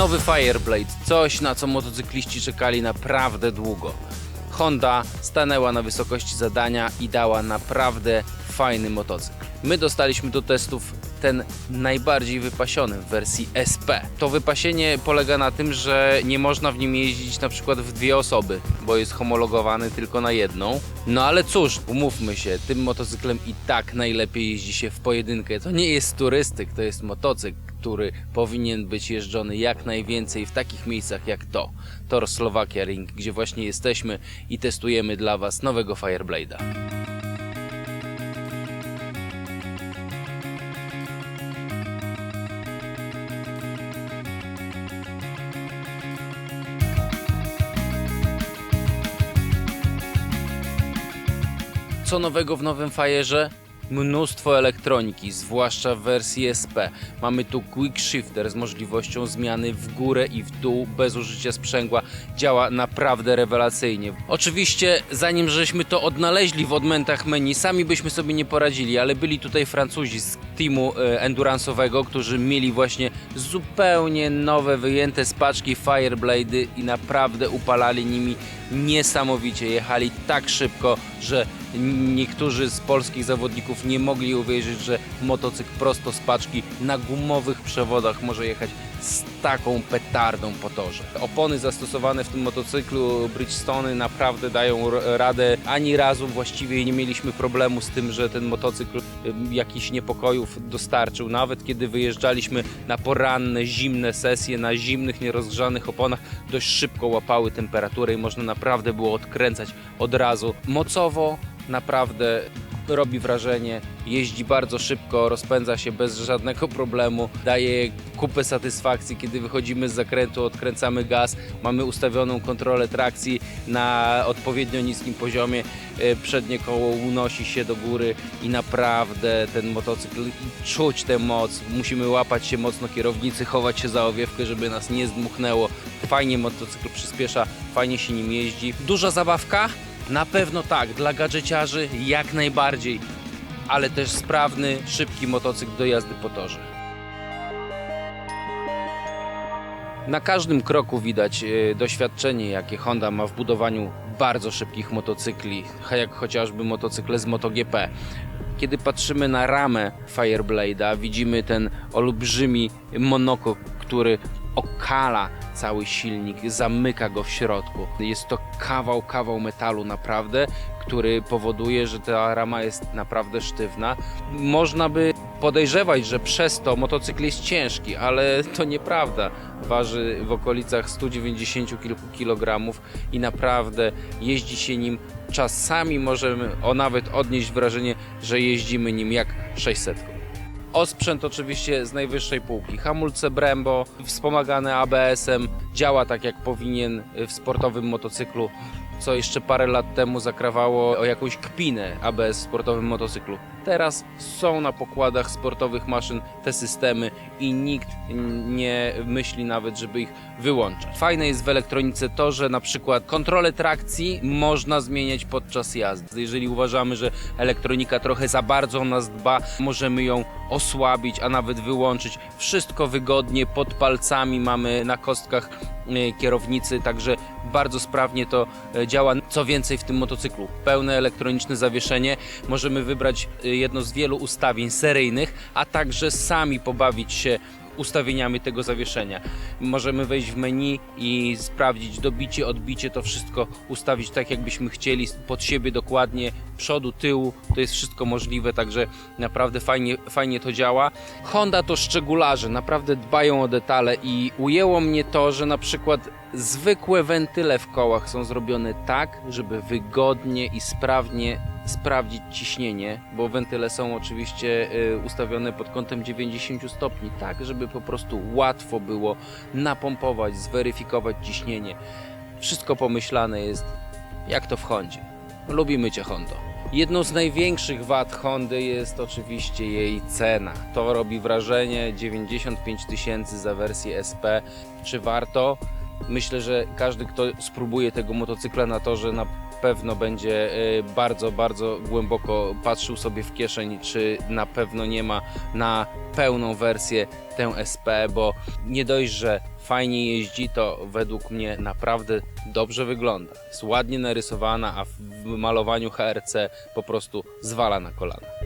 Nowy Fireblade, coś na co motocykliści czekali naprawdę długo. Honda stanęła na wysokości zadania i dała naprawdę fajny motocykl. My dostaliśmy do testów ten najbardziej wypasiony w wersji SP. To wypasienie polega na tym, że nie można w nim jeździć na przykład w dwie osoby, bo jest homologowany tylko na jedną. No ale cóż, umówmy się, tym motocyklem i tak najlepiej jeździ się w pojedynkę. To nie jest turystyk, to jest motocykl, który powinien być jeżdżony jak najwięcej w takich miejscach jak to. Tor Slovakia Ring, gdzie właśnie jesteśmy i testujemy dla Was nowego Fireblade'a. Co nowego w nowym Fire'ze? Mnóstwo elektroniki, zwłaszcza w wersji SP. Mamy tu Quick Shifter z możliwością zmiany w górę i w dół bez użycia sprzęgła. Działa naprawdę rewelacyjnie. Oczywiście, zanim żeśmy to odnaleźli w odmętach menu, sami byśmy sobie nie poradzili, ale byli tutaj Francuzi z teamu e, endurance'owego, którzy mieli właśnie zupełnie nowe, wyjęte z paczki Fireblade'y i naprawdę upalali nimi niesamowicie. Jechali tak szybko, że niektórzy z polskich zawodników nie mogli uwierzyć, że motocykl prosto z paczki na gumowych przewodach może jechać z taką petardą po torze. Opony zastosowane w tym motocyklu Bridgestone naprawdę dają radę. Ani razu właściwie nie mieliśmy problemu z tym, że ten motocykl ym, jakichś niepokojów dostarczył. Nawet kiedy wyjeżdżaliśmy na poranne, zimne sesje na zimnych, nierozgrzanych oponach, dość szybko łapały temperaturę i można naprawdę było odkręcać od razu. Mocowo naprawdę robi wrażenie, jeździ bardzo szybko, rozpędza się bez żadnego problemu, daje kupę satysfakcji, kiedy wychodzimy z zakrętu, odkręcamy gaz, mamy ustawioną kontrolę trakcji na odpowiednio niskim poziomie, e, przednie koło unosi się do góry i naprawdę ten motocykl, czuć tę moc, musimy łapać się mocno kierownicy, chować się za owiewkę, żeby nas nie zdmuchnęło. Fajnie motocykl przyspiesza, fajnie się nim jeździ. Duża zabawka? Na pewno tak, dla gadżeciarzy jak najbardziej, ale też sprawny, szybki motocykl do jazdy po torze. Na każdym kroku widać e, doświadczenie, jakie Honda ma w budowaniu bardzo szybkich motocykli, jak chociażby motocykle z MotoGP. Kiedy patrzymy na ramę Fireblade'a, widzimy ten olbrzymi monokok, który okala cały silnik, zamyka go w środku. Jest to kawał, kawał metalu naprawdę, który powoduje, że ta rama jest naprawdę sztywna. Można by podejrzewać, że przez to motocykl jest ciężki, ale to nieprawda. Waży w okolicach 190 kilku kilogramów i naprawdę jeździ się nim. Czasami możemy o nawet odnieść wrażenie, że jeździmy nim jak 600. Osprzęt oczywiście z najwyższej półki. Hamulce Brembo, wspomagane ABS-em, działa tak jak powinien w sportowym motocyklu, co jeszcze parę lat temu zakrawało o jakąś kpinę ABS w sportowym motocyklu. Teraz są na pokładach sportowych maszyn te systemy i nikt nie myśli nawet, żeby ich wyłączać. Fajne jest w elektronice to, że na przykład kontrolę trakcji można zmieniać podczas jazdy. Jeżeli uważamy, że elektronika trochę za bardzo o nas dba, możemy ją osłabić, a nawet wyłączyć. Wszystko wygodnie pod palcami mamy na kostkach kierownicy, także bardzo sprawnie to e, działa. Co więcej w tym motocyklu, pełne elektroniczne zawieszenie. Możemy wybrać e, jedno z wielu ustawień seryjnych, a także sami pobawić się ustawieniami tego zawieszenia. Możemy wejść w menu i sprawdzić dobicie, odbicie, to wszystko ustawić tak jakbyśmy chcieli, pod siebie dokładnie, przodu, tyłu, to jest wszystko możliwe, także naprawdę fajnie, fajnie to działa. Honda to szczególarze, naprawdę dbają o detale i ujęło mnie to, że na przykład zwykłe wentyle w kołach są zrobione tak, żeby wygodnie i sprawnie sprawdzić ciśnienie, bo wentyle są oczywiście y, ustawione pod kątem 90 stopni, tak żeby po prostu łatwo było napompować, zweryfikować ciśnienie. Wszystko pomyślane jest jak to w Hondzie. Lubimy Cię Hondo. Jedną z największych wad Hondy jest oczywiście jej cena. To robi wrażenie 95 tysięcy za wersję SP. Czy warto? Myślę, że każdy, kto spróbuje tego motocykla na torze, na pewno będzie y, bardzo, bardzo głęboko patrzył sobie w kieszeń, czy na pewno nie ma na pełną wersję tę SP, bo nie dość, że fajnie jeździ, to według mnie naprawdę dobrze wygląda. Jest ładnie narysowana, a w malowaniu HRC po prostu zwala na kolana.